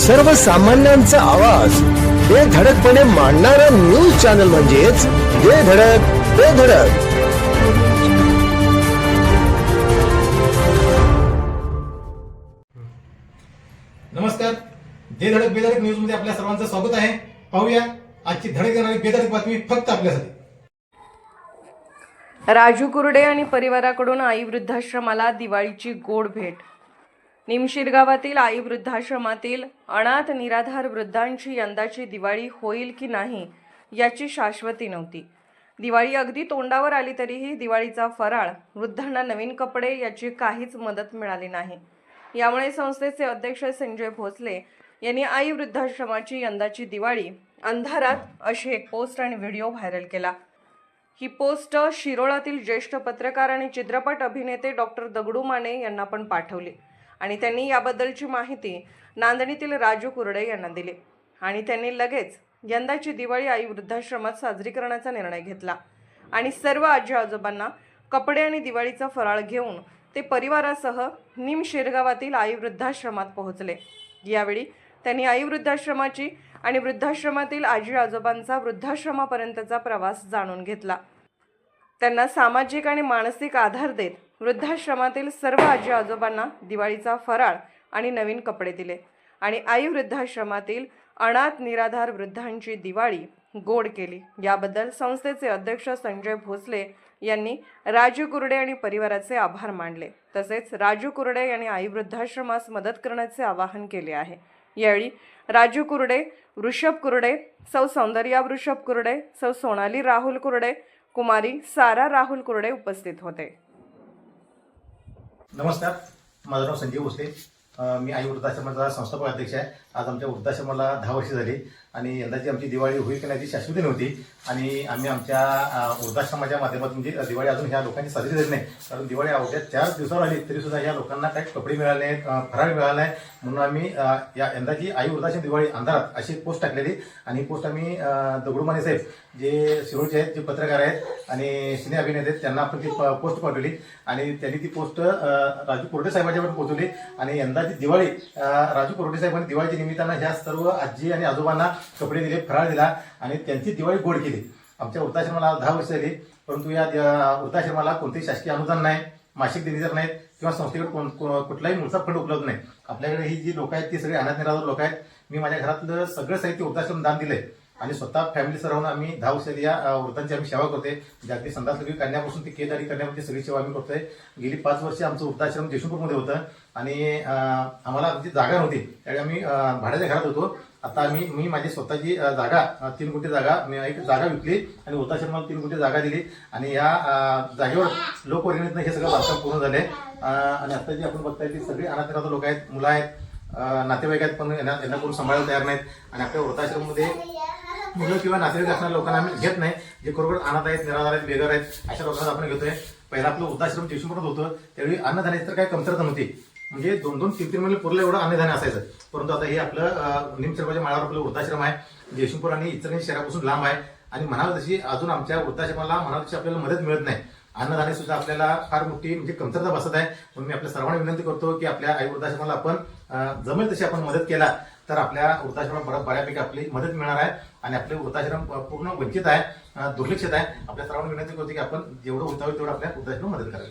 सर्वसामान्यांचा आवाज. हे धडकपणे मांडणारा न्यूज चॅनल म्हणजेच हे धडक ते धडक. नमस्कार. जे धडक बेधडक न्यूजमध्ये आपल्या सर्वांचं स्वागत आहे. पाहूया आजची धडक देणारी बेधडक बातमी फक्त आपल्यासाठी. राजू कुरडे आणि परिवाराकडून आई वृद्धाश्रमाला दिवाळीची गोड भेट. निमशीर गावातील आई वृद्धाश्रमातील अनाथ निराधार वृद्धांची यंदाची दिवाळी होईल की नाही याची शाश्वती नव्हती. दिवाळी अगदी तोंडावर आली तरीही दिवाळीचा फराळ वृद्धांना नवीन कपडे याची काहीच मदत मिळाली नाही. यामुळे संस्थेचे अध्यक्ष संजय भोसले यांनी आई वृद्धाश्रमाची यंदाची दिवाळी अंधारात अशी एक पोस्ट आणि व्हिडिओ व्हायरल केला. ही पोस्ट शिरोळातील ज्येष्ठ पत्रकार आणि चित्रपट अभिनेते डॉक्टर दगडू माने यांना पण पाठवली. आणि त्यांनी याबद्दलची माहिती नांदणीतील राजू कुरडे यांना दिली. आणि त्यांनी लगेच यंदाची दिवाळी आई वृद्धाश्रमात साजरी करण्याचा निर्णय घेतला. आणि सर्व आजी आजोबांना कपडे आणि दिवाळीचा फराळ घेऊन ते परिवारासह निम शिरगावातील आई वृद्धाश्रमात पोहोचले. यावेळी त्यांनी आई वृद्धाश्रमाची आणि वृद्धाश्रमातील आजी आजोबांचा वृद्धाश्रमापर्यंतचा प्रवास जाणून घेतला. त्यांना सामाजिक आणि मानसिक आधार देत वृद्धाश्रमातील सर्व आजी आजोबांना दिवाळीचा फराळ आणि नवीन कपडे दिले. आणि आई वृद्धाश्रमातील अनाथ निराधार वृद्धांची दिवाळी गोड केली. याबद्दल संस्थेचे अध्यक्ष संजय भोसले यांनी राजू कुरडे आणि परिवाराचे आभार मानले. तसेच राजू कुरडे यांनी आई वृद्धाश्रमास मदत करण्याचे आवाहन केले आहे. यावेळी राजू कुरडे वृषभ कुरडे सौ सौंदर्या वृषभ कुरडे सौ सोनाली राहुल कुरडे कुमारी सारा राहुल कुरडे उपस्थित होते. नमस्कार माझं नाव संजय भोसले. मी आई वृद्धाश्रमाचा संस्थापक अध्यक्ष आहे. आज आमच्या वृद्धाश्रमाला दहा वर्षे झाली. आणि यंदाची आमची दिवाळी होईल की नाही ती शाश्वती नव्हती. आणि आम्ही आमच्या वृद्धाश्रमाच्या माध्यमातून म्हणजे दिवाळी अजून ह्या लोकांची साजरी झाली नाही. कारण दिवाळी अवघ्या चार दिवसावर आली तरी सुद्धा ह्या लोकांना काही कपडे मिळाले नाहीत फराळ मिळाला नाही. म्हणून आम्ही या यंदाची आई वृद्धाश्रम दिवाळी अंधारात अशी पोस्ट टाकलेली. आणि पोस्ट आम्ही दगडूमाने साहेब जे शिरोळचे आहेत जे पत्रकार आहेत आणि सिने अभिनेते आहेत त्यांना आपण ती प- पोस्ट पाठवली. आणि त्यांनी ती पोस्ट राजू कोरडे साहेबांच्यावर पोहोचवली. आणि यंदाची दिवाळी राजू कोरडे साहेबांनी दिवाळीच्या निमित्तानं ह्या सर्व आजी आणि आजोबांना कपडे दिले फराळ दिला आणि त्यांची दिवाळी गोड केली. आमच्या वृद्धाश्रमाला दहा वर्ष झाली परंतु या द- वृद्धाश्रमाला कोणतेही शासकीय अनुदान नाही मासिक देणी जर नाहीत किंवा संस्थेकडे कोण- को- कुठलाही मूळचा फंड उपलब्ध नाही. आपल्याकडे ही जी लोक आहेत ती सगळी अनाथ निराधार लोक आहेत. मी माझ्या घरातलं सगळं साहित्य वृद्धाश्रम दान दिलंय. आणि स्वतः फॅमिली राहून आम्ही दहा वर्ष या वृद्धांची आम्ही सेवा करतोय. म्हणजे अगदी संडास लघवी करण्यापासून ते केदारी करण्यामध्ये सगळी सेवा आम्ही करतोय. गेली पाच वर्ष आमचं वृद्धाश्रम जयशंपूरमध्ये होतं आणि आम्हाला आमची जागा नव्हती. त्यावेळी आम्ही भाड्याच्या घरात होतो. आता मी मी माझी स्वतःची जागा तीन कोटी जागा मी एक जागा विकली आणि वृद्धाश्रमाला तीन कोटी जागा दिली. आणि या जागेवर लोकवर्गणीतनं हे सगळं बांधकाम पूर्ण झाले. आणि आता जे आपण बघताय ती सगळी अनाथ लोक आहेत मुलं आहेत नातेवाईक आहेत पण यांना यांना कोण सांभाळायला तयार नाहीत. आणि आपल्या वृद्धाश्रममध्ये मुलं किंवा नातेवाईक असणाऱ्या लोकांना आम्ही घेत नाही. जे खरोखर अनाथ आहेत निराधार आहेत बेघर आहेत अशा लोकांना आपण घेतोय. पहिला आपलं वृद्धाश्रम जयशंपूरत होतं. त्यावेळी अन्नधान्याची तर काही कमतरता नव्हती. म्हणजे दोन दोन तीन तीन महिने म्हणजे पुरलं एवढं अन्नधान्य असायचं. परंतु आता हे आपलं निमसर्वाच्या माळावर आपलं वृद्धाश्रम आहे जयशंपूर आणि इतर शहरापासून लांब आहे. आणि म्हणावं तशी अजून आमच्या वृद्धाश्रमाला म्हणावं तशी आपल्याला मदत मिळत नाही. अन्नधान्य सुद्धा आपल्याला फार मोठी म्हणजे कमतरता बसत आहे. म्हणून मी आपल्या सर्वांना विनंती करतो की आपल्या आई वृद्धाश्रमाला आपण जमेल तशी आपण मदत केला तर आपल्या वृद्धाश्रमाला बऱ्या- बऱ्यापैकी आपली मदत मिळणार आहे. आणि आपले वृद्धाश्रम पूर्ण वंचित आहे दुर्लक्षित आहे. आपल्या सर्वांना विनंती करतो की आपण जेवढं होता होईल तेवढं आपल्या वृद्धाश्रम मदत करावी.